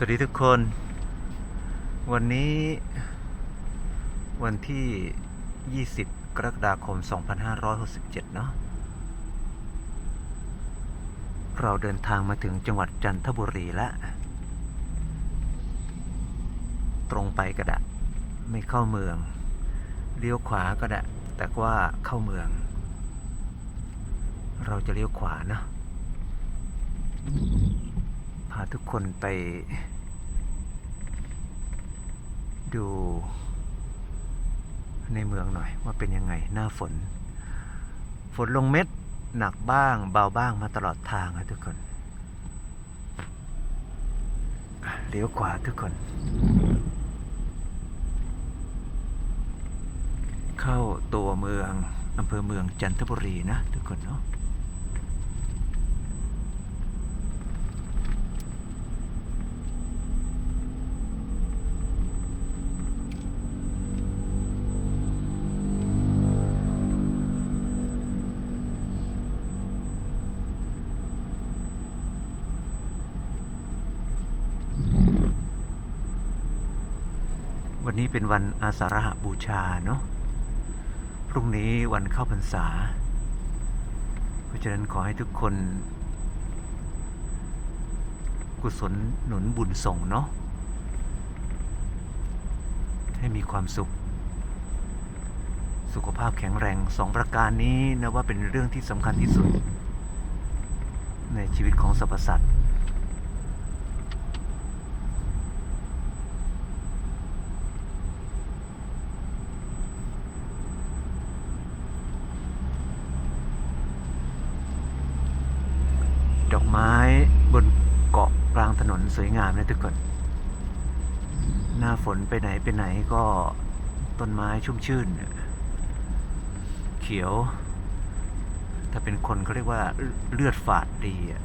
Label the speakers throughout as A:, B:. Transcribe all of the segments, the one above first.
A: สวัสดีทุกคน วันนี้วันที่ 20 กรกฎาคม 2567 เนาะเราเดินทางมาถึงจังหวัดจันทบุรีแล้ว ตรงไปก็ได้ไม่เข้าเมือง เลี้ยวขวาก็ได้ แต่ว่าเข้าเมือง เราจะเลี้ยวขวาเนาะพาทุกคนไป ดูในเมืองหน่อยว่าเป็นยังไงหน้าฝน ฝนลงเม็ดหนักบ้าง เบาบ้างมาตลอดทางครับทุกคนเลี้ยวขวาทุกคน เข้าตัวเมืองอำเภอเมืองจันทบุรีนะทุกคนเนาะ วั นี้เป็นวันอาสาฬหบูชาเนาะ พรุ่งนี้วันเข้าพรรษา เพราะฉะนั้นขอให้ทุกคน กุศลหนุนบุญส่งเนาะ ให้มีความสุข สุขภาพแข็งแรงสองประการนี้นะว่าเป็นเรื่องที่สำคัญที่สุด ในชีวิตของสรรพสัตว์ ไม้บนเกาะกลางถนนสวยงามนะทุกคน หน้าฝนไปไหนไปไหนก็ต้นไม้ชุ่มชื่น เขียว ถ้าเป็นคนเขาเรียกว่าเลือดฝาดดีอะ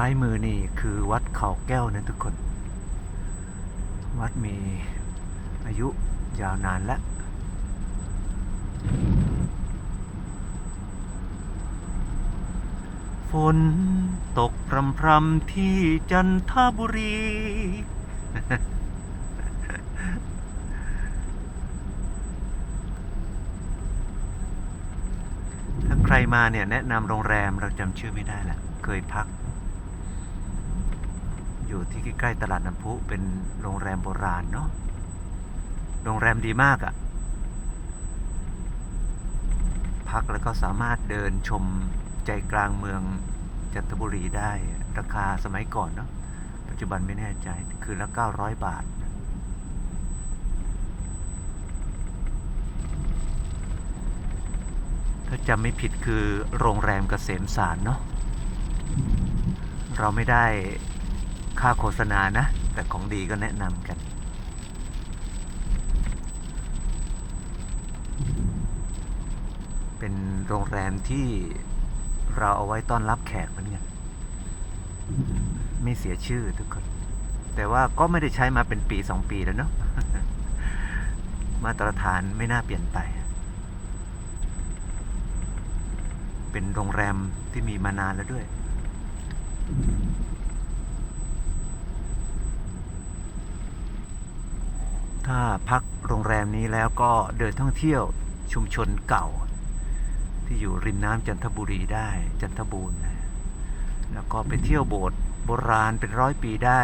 A: ซ้ายมือนี่คือวัดเขาแก้วนะทุกคน วัดมีอายุยาวนานแล้วฝนตกพรำพรำที่จันทบุรี ถ้าใครมาเนี่ย แนะนำโรงแรมเราจำชื่อไม่ได้แหละ เคยพัก อยู่ที่ใกล้ๆตลาดน้ำพุเป็นโรงแรมโบราณเนาะโรงแรมดีมากอะ่ะ พักแล้วก็สามารถเดินชมใจกลางเมืองจันทบุรีได้ราคาสมัยก่อนเนาะปัจจุบันไม่แน่ใจ คืนละ 900 บาท ถ้าจำไม่ผิดคือโรงแรมเกษมสารเนาะเราไม่ได้ ค่าโฆษณานะ แต่ของดีก็แนะนำกันเป็นโรงแรมที่เราเอาไว้ต้อนรับแขกเหมือนกันไม่เสียชื่อทุกคน แต่ว่าก็ไม่ได้ใช้มาเป็นปีสองปีแล้วเนาะมาตรฐานไม่น่าเปลี่ยนไป เป็นโรงแรมที่มีมานานแล้วด้วย ถ้าพักโรงแรมนี้แล้วก็เดินท่องเที่ยวชุมชนเก่า ที่อยู่ริมน้ำจันทบุรีได้จันทบูรณ์นะแล้วก็ไปเที่ยวโบสถ์โบราณเป็นร้อยปีได้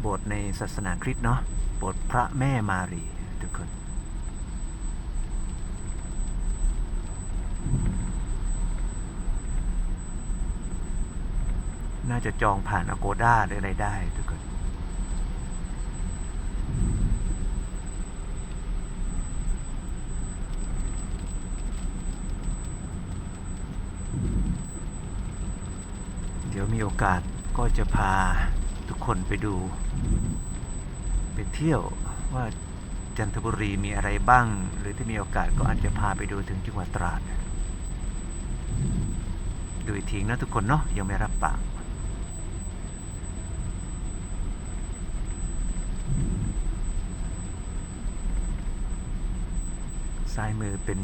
A: โบสถ์ในศาสนาคริสต์เนาะโบสถ์พระแม่มารีทุกคนน่าจะจองผ่าน Agoda หรืออะไรได้ทุกคน เดี๋ยวมีโอกาสก็จะพาทุกคนไปดู ไปเที่ยวว่าจันทบุรีมีอะไรบ้าง หรือถ้ามีโอกาสก็อาจจะพาไปดูถึงจังหวัดตราดดูอีกทีนะทุกคนเนาะยังไม่รับปากซ้ายมือเป็น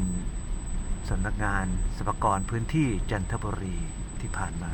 A: สำนักงานสรรพากรพื้นที่จันทบุรีที่ผ่านมา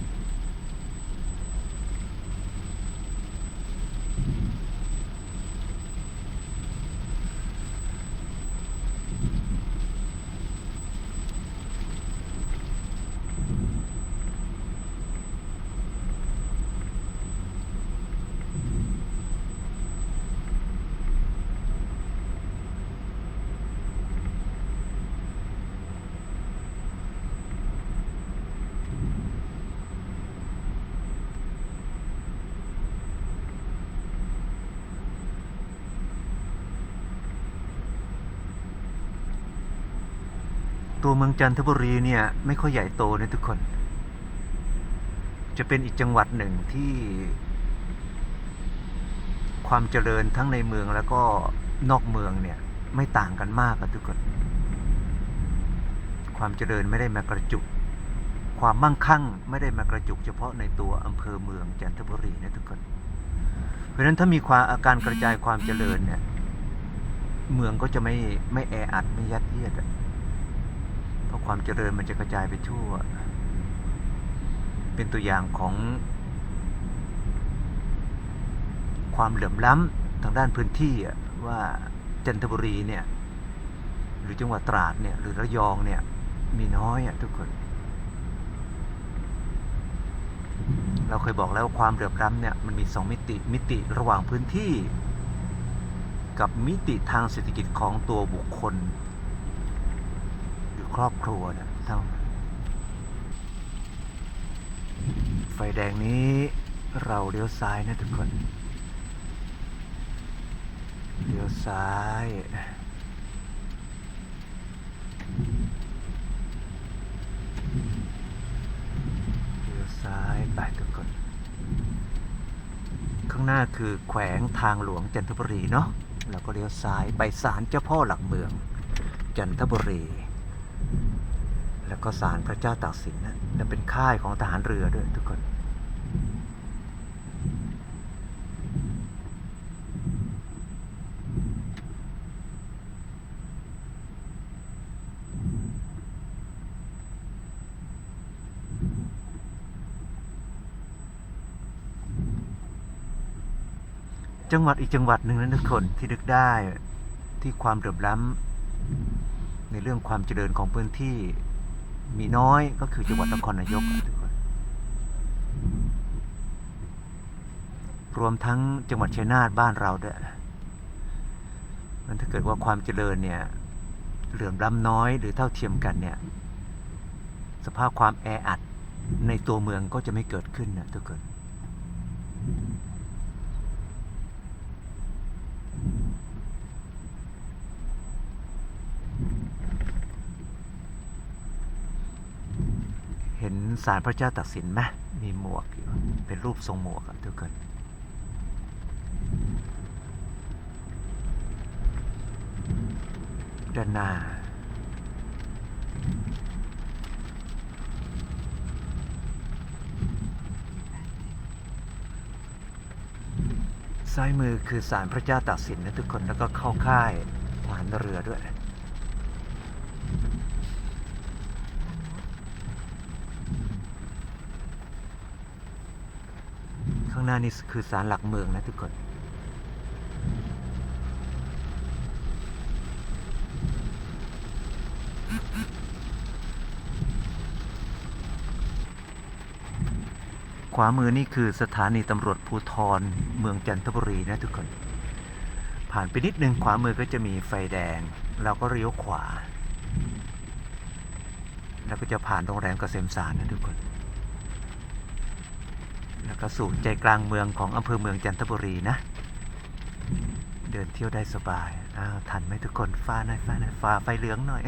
A: ตัวเมืองจันทบุรีเนี่ยไม่ค่อยใหญ่โตนะทุกคน จะเป็นอีกจังหวัดหนึ่งที่ ความเจริญทั้งในเมืองแล้วก็นอกเมืองเนี่ยไม่ต่างกันมากอะทุกคน ความเจริญไม่ได้มากระจุก ความมั่งคั่งไม่ได้มากระจุก เฉพาะในตัวอำเภอเมืองจันทบุรีนะทุกคน เพราะฉะนั้นถ้ามีความอาการกระจายความเจริญเนี่ย เมืองก็จะไม่ไม่แออัดไม่ยัดเยียดอะ เพราะความเจริญมันจะกระจายไปทั่ว เป็นตัวอย่างของความเหลื่อมล้ำทางด้านพื้นที่ว่าจันทบุรีเนี่ยหรือจังหวัดตราดเนี่ยหรือระยองเนี่ยมีน้อยอะทุกคน เราเคยบอกแล้วความเหลื่อมล้ำเนี่ยมันมีสองมิติมิติระหว่างพื้นที่ กับมิติทางเศรษฐกิจของตัวบุคคล ครอบครัวนะเท่าไฟแดงนี้เราเลี้ยวซ้ายนะทุกคน เลี้ยวซ้าย เลี้ยวซ้ายไปทุกคน ข้างหน้าคือแขวงทางหลวงจันทบุรีเนาะ เราก็เลี้ยวซ้ายไปศาลเจ้าพ่อหลักเมือง จันทบุรี แล้วก็ศาลพระเจ้าตากสินนะและเป็นค่ายของทหารเรือด้วยทุกคน จังหวัดอีกจังหวัดหนึ่งนะทุกคนที่นึกได้ที่ความเหลื่อมล้ำในเรื่องความเจริญของพื้นที่ มีน้อยก็คือจังหวัดนครนายกทุกคนรวมทั้งจังหวัดชัยนาทบ้านเราด้วยมันถ้าเกิดว่าความเจริญเนี่ยเหลื่อมล้ำน้อยหรือเท่าเทียมกันเนี่ยสภาพความแออัดในตัวเมืองก็จะไม่เกิดขึ้นนะทุกคน เห็นสารพระเจ้าตักสินไหมมีหมวกอยู่เป็นรูปทรงหมวกทุกคนด้านหน้าซ้ายมือคือสารพระเจ้าตากสินนะทุกคนแล้วก็เข้าค่ายทหารเรือด้วย ข้างหน้านี่คือศาลหลักเมืองนะทุกคนขวามือนี่คือสถานีตำรวจภูทรเมืองจันทบุรีนะทุกคน ผ่านไปนิดนึงขวามือก็จะมีไฟแดง เราก็เลี้ยวขวา แล้วก็จะผ่านโรงแรมเกษมสารนะทุกคน กระสูนใจกลางเมืองของอำเภอเมืองจันทบุรีนะ เดินเที่ยวได้สบายอ้าวทันไหมทุกคนฟ้าหน่อยฟ้าหน่อยฟ้าไฟเหลืองหน่อย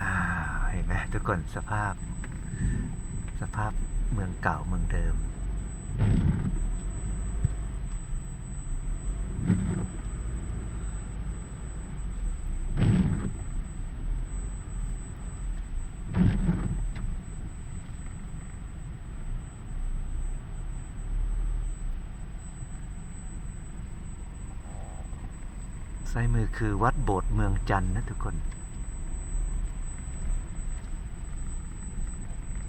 A: อเห็นไหมทุกคนสภาพ สภาพเมืองเก่าเมืองเดิม ซ้ายมือคือวัดโบสถ์เมืองจันทร์นะทุกคน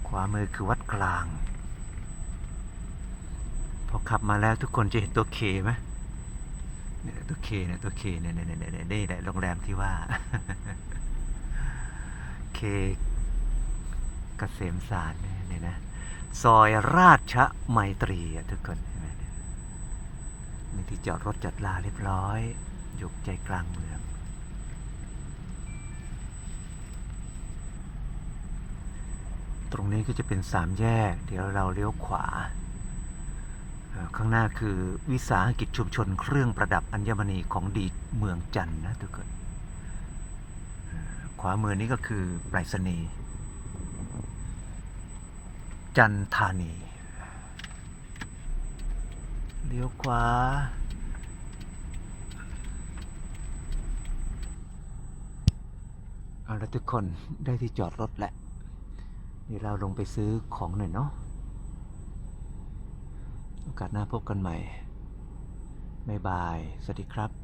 A: ขวามือคือวัดกลาง พอขับมาแล้วทุกคนจะเห็นตัวเคไหมเนี่ยตัวเคเนี่ยตัวเคเนี่ยเนี่ยเนี่ยเนี่ยนี่แหละโรงแรมที่ว่าเค กษมสารเนี่ยเนี่ยนะซอยราชไมตรีอะทุกคนเห็นไหมเนี่ยมีที่จอดรถจอดลาเรียบร้อยอยู่ใจกลางเมือง ตรงนี้ก็จะเป็นสามแยก เดี๋ยวเราเลี้ยวขวา ข้างหน้าคือวิสาหกิจชุมชนเครื่องประดับอัญมณีของดีเมืองจันทร์นะทุกคน ขวามือนี้ก็คือไปรษณีย์ จันทานีเลี้ยวขวาเอาละทุกคนได้ที่จอดรถแล้วเดี๋ยวเราลงไปซื้อของหน่อยเนาะโอกาสหน้าพบกันใหม่ บ๊ายบาย สวัสดีครับ